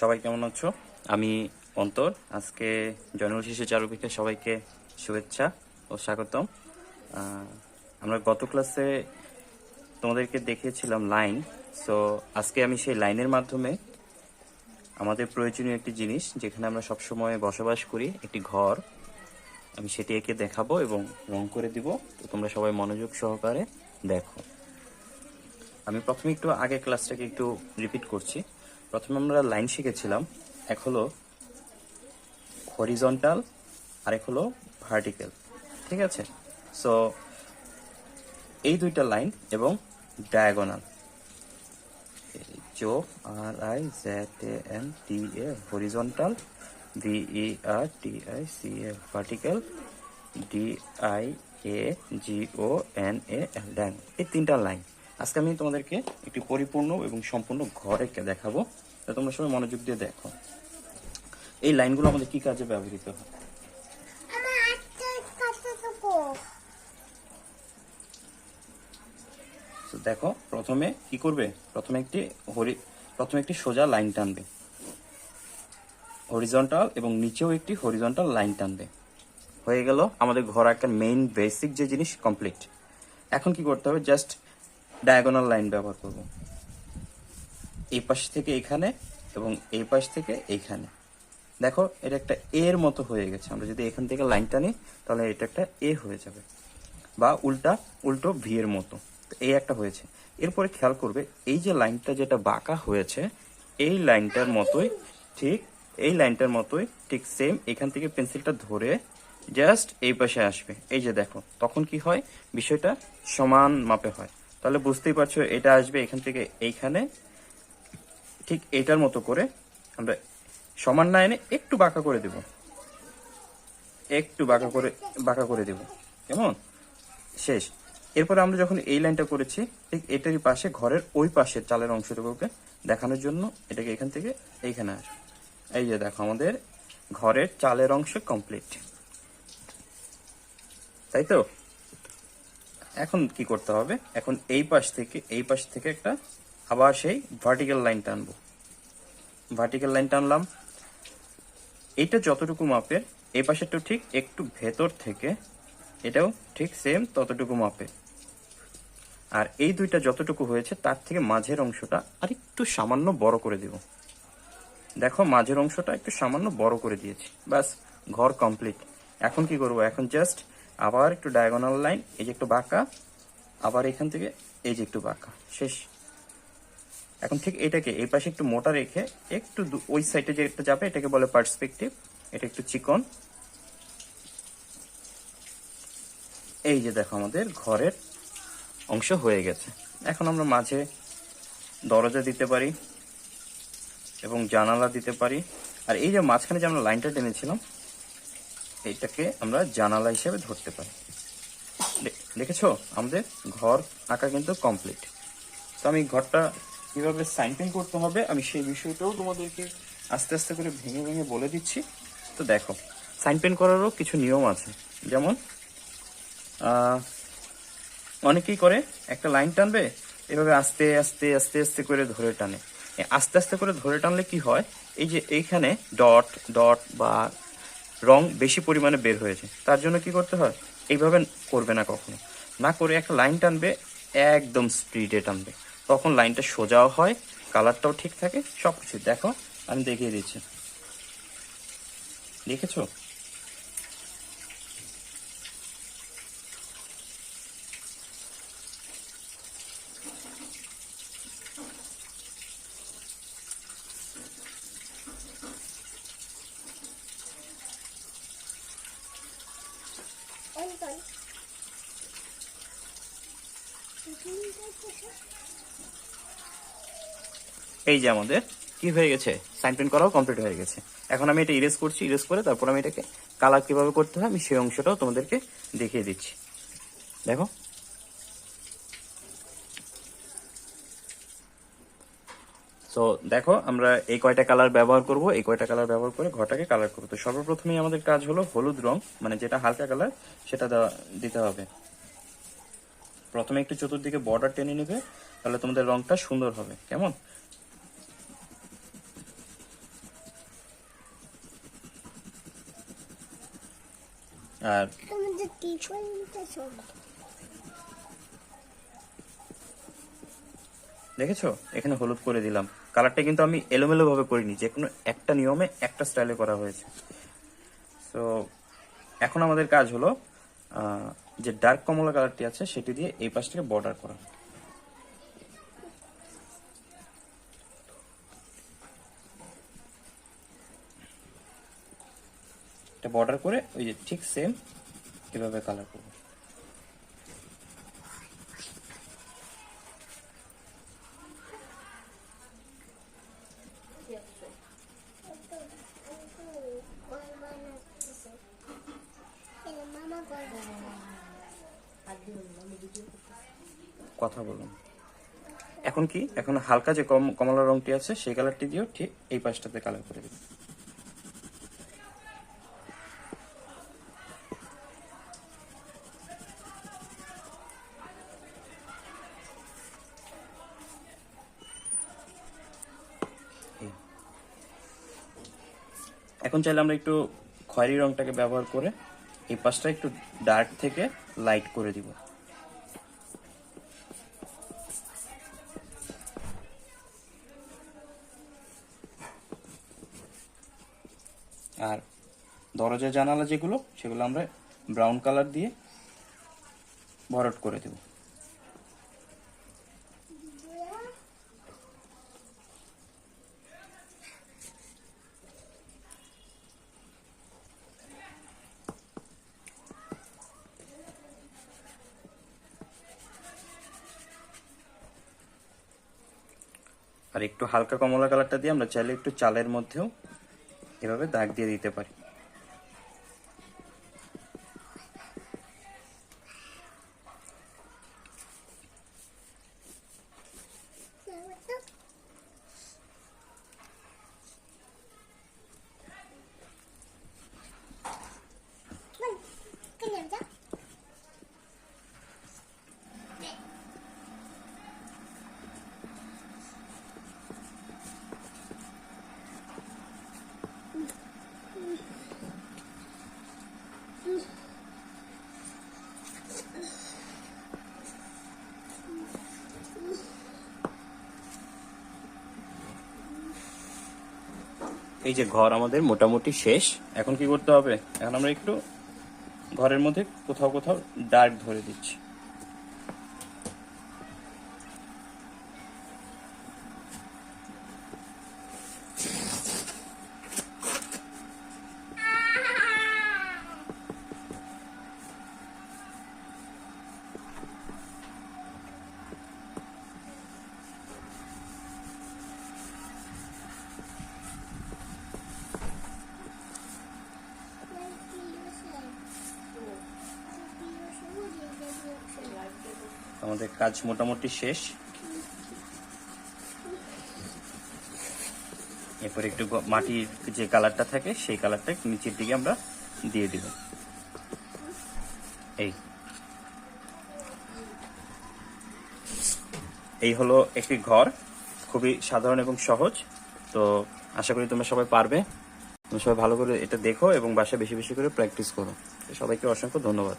সবাই কেমন আছো? আমি অন্তর। আজকে জন্ম শিশু চারুপীঠে সবাইকে শুভেচ্ছা ও স্বাগতম। আমরা গত ক্লাসে তোমাদেরকে দেখিয়েছিলাম লাইন। সো আজকে আমি সেই লাইনের মাধ্যমে আমাদের প্রয়োজনীয় একটি জিনিস, যেখানে আমরা সবসময় বসবাস করি, একটি ঘর। আমি সেটি একে দেখাবো এবং রং করে দিব। তো তোমরা সবাই মনোযোগ সহকারে দেখো। আমি প্রথমে একটু আগে ক্লাসটাকে একটু রিপিট করছি। প্রথমে আমরা লাইন শিখেছিলাম, এক হলো হরিজন্টাল আরেক হলো ভার্টিক্যাল ঠিক আছে? সো এই দুইটা লাইন এবং diagonal Joe R I Z A N T A horizontal V E R T I C A vertical D I A G O N A L Dan এই তিনটা line. আজকে আমি তোমাদেরকে একটি পরিপূর্ণ এবং সম্পূর্ণ ঘরে দেখাবো। তা তোমরা সবাই মনোযোগ দিয়ে দেখো। এই লাইনগুলো আমাদের কি কাজে ব্যবহৃত হয়? দেখো, প্রথমে কি করবে? প্রথমে একটি হরি, প্রথমে একটি সোজা লাইন টানবে। হরিজন্টাল এবং নিচেও একটি হরিজন্টাল লাইন টানবে। হয়ে গেল আমাদের ঘর একটা মেইন বেসিক যে জিনিস কমপ্লিট এখন কি করতে হবে? জাস্ট ডায়াগোনাল লাইন ব্যবহার করব। এই পাশ থেকে এখানে এবং এই পাশ থেকে এইখানে দেখো, এটা একটা এর মতো হয়ে গেছে। আমরা যদি এখান থেকে লাইনটা নিই, তাহলে এটা একটা এ হয়ে যাবে। বা উল্টা, উল্টো ভি এর মতো। এই একটা হয়েছে। এরপরে খেয়াল করবে, এই যে লাইনটা যেটা বাঁকা হয়েছে, এই লাইনটার মতোই ঠিক, এই লাইনটার মতোই ঠিক সেম এখান থেকে পেন্সিলটা ধরে জাস্ট এই পাশে আসবে। এই যে দেখো, তখন কি হয়? বিষয়টা সমান মাপে হয়। তাহলে বুঝতেই পারছ, এটা আসবে এখান থেকে এইখানে ঠিক এটার মতো করে আমরা সমান না এনে একটু বাঁকা করে দেব। একটু বাঁকা করে বাঁকা করে দেব। কেমন? শেষ। এরপরে আমরা যখন এই লাইনটা করেছি, ঠিক এটারই পাশে ঘরের ওই পাশের চালের অংশটুকুকে দেখানোর জন্য এটাকে এখান থেকে এইখানে আসবে এই যে দেখো আমাদের ঘরের চালের অংশ কমপ্লিট তাই তো? এখন কি করতে হবে? এখন এই পাশ থেকে, এই পাশ থেকে একটা আবার সেই ভার্টিক্যাল লাইন টানবো। ভার্টিক্যাল লাইন টানলাম। এইটা যতটুকু মাপের এই পাশেরটা ঠিক একটু ভেতর থেকে, এটাও ঠিক সেম ততটুকু মাপে আর এই দুইটা যতটুকু হয়েছে, তার থেকে মাঝের অংশটা আর একটু সামান্য বড় করে দিব। দেখো, মাঝের অংশটা একটু সামান্য বড় করে দিয়েছি। ব্যাস, ঘর কমপ্লিট এখন কি করব? এখন জাস্ট আবার একটু ডায়াগোনাল লাইন এই যে একটু বাঁকা, আবার এখান থেকে এই যে একটু বাঁকা। শেষ। এখন ঠিক এটাকে এই পাশে একটু মোটা রেখে একটু ওই সাইডে যে একটা যাবে, এটাকে বলে পার্সপেক্টিভ এটা একটু চিকন। এই যে দেখো আমাদের ঘরের অংশ হয়ে গেছে। এখন আমরা মাঝে দরজা দিতে পারি এবং জানালা দিতে পারি। আর এই যে মাঝখানে যে আমরা লাইনটা টেনেছিলাম, এইটাকে আমরা জানালা হিসেবে ধরতে পারি। দেখেছ? আমাদের ঘর আঁকা কিন্তু কমপ্লিট তো আমি ঘরটা কীভাবে সাইন পেন করতে হবে, আমি সেই বিষয়টাও তোমাদেরকে আস্তে আস্তে করে ভেঙে ভেঙে বলে দিচ্ছি। তো দেখো সাইন পেন করারও কিছু নিয়ম আছে। যেমন অনেকেই করে, একটা লাইন টানবে, এভাবে আস্তে আস্তে আস্তে আস্তে করে ধরে টানে। আস্তে আস্তে করে ধরে টানলে কি হয়, এই যে এইখানে ডট ডট বা রং বেশি পরিমাণে বের হয়েছে, তার জন্য কি করতে হয়, এইভাবে করবে না কখনো। না করে একটা লাইন টানবে, একদম স্পিডে টানবে। তখন লাইনটা সোজাও হয় কালারটাও ঠিক থাকে সব কিছু দেখো আমি দেখিয়ে দিচ্ছি। দেখেছ অন্তর এই যে আমাদের, কি হয়ে গেছে? সাইন প্রিন্ট করাও কমপ্লিট হয়ে গেছে। এখন আমি এটা ইরেজ করছি ইরেজ করে তারপর আমি এটাকে কালার কীভাবে করতে হয়, আমি সেই অংশটাও তোমাদেরকে দেখিয়ে দিচ্ছি। দেখো। তো দেখো, আমরা এই কয়টা কালার ব্যবহার করব, এই কয়টা কালার ব্যবহার করে ঘরটাকে কালার করব। তো সর্বপ্রথমেই আমাদের কাজ হলো হলুদ রং মানে যেটা হালকা কালার সেটা দিতে হবে। প্রথমে একটু চতুর্দিকে বর্ডার টেনে নেবে তাহলে তোমাদের রংটা সুন্দর হবে। কেমন? আর দেখেছ? এখানে হলুদ করে দিলাম। কালারটা কিন্তু আমি এলোমেলো ভাবে করিনি যে কোনো একটা নিয়মে একটা স্টাইলে করা হয়েছে। তো এখন আমাদের কাজ হলো যে ডার্ক কমলা কালারটি আছে, সেটি দিয়ে এই পাশটাকে বর্ডার করা। বর্ডার করে ওই যে ঠিক সেম এভাবে কালার করব। কথা বলুন। এখন কি? এখন হালকা যে কম- কমলা রংটি আছে, সেই কালারটি দিয়েও ঠিক এই পাশটাতে কালার করে দিন। এখন চাইলে আমরা একটু খয়েরি রংটাকে ব্যবহার করে এই পাশটা একটু ডার্ক থেকে লাইট করে দিব। আর দরজা জানালা যেগুলো, সেগুলো আমরা ব্রাউন কালার দিয়ে ভরট করে দেব। আর একটু হালকা কমলা কালারটা দিয়ে আমরা চাইলে একটু চালের মধ্যেও এভাবে দাগ দিয়ে দিতে পারি? এই যে ঘর আমাদের মোটামুটি শেষ। এখন কি করতে হবে? এখন আমরা একটু ঘরের মধ্যে কোথাও কোথাও ডার্ক ধরে দিচ্ছি। আমাদের কাজ মোটামুটি শেষ। এরপরে একটু মাটির যে কালারটা থাকে, সেই কালারটা নিচের দিকে আমরা দিয়ে দিব। এই। এই হলো একটি ঘর। খুবই সাধারণ এবং সহজ। তো আশা করি তোমরা সবাই পারবে। তোমরা সবাই ভালো করে এটা দেখো এবং বাসায় বেশি বেশি করে প্র্যাকটিস করো। সবাইকে অসংখ্য ধন্যবাদ।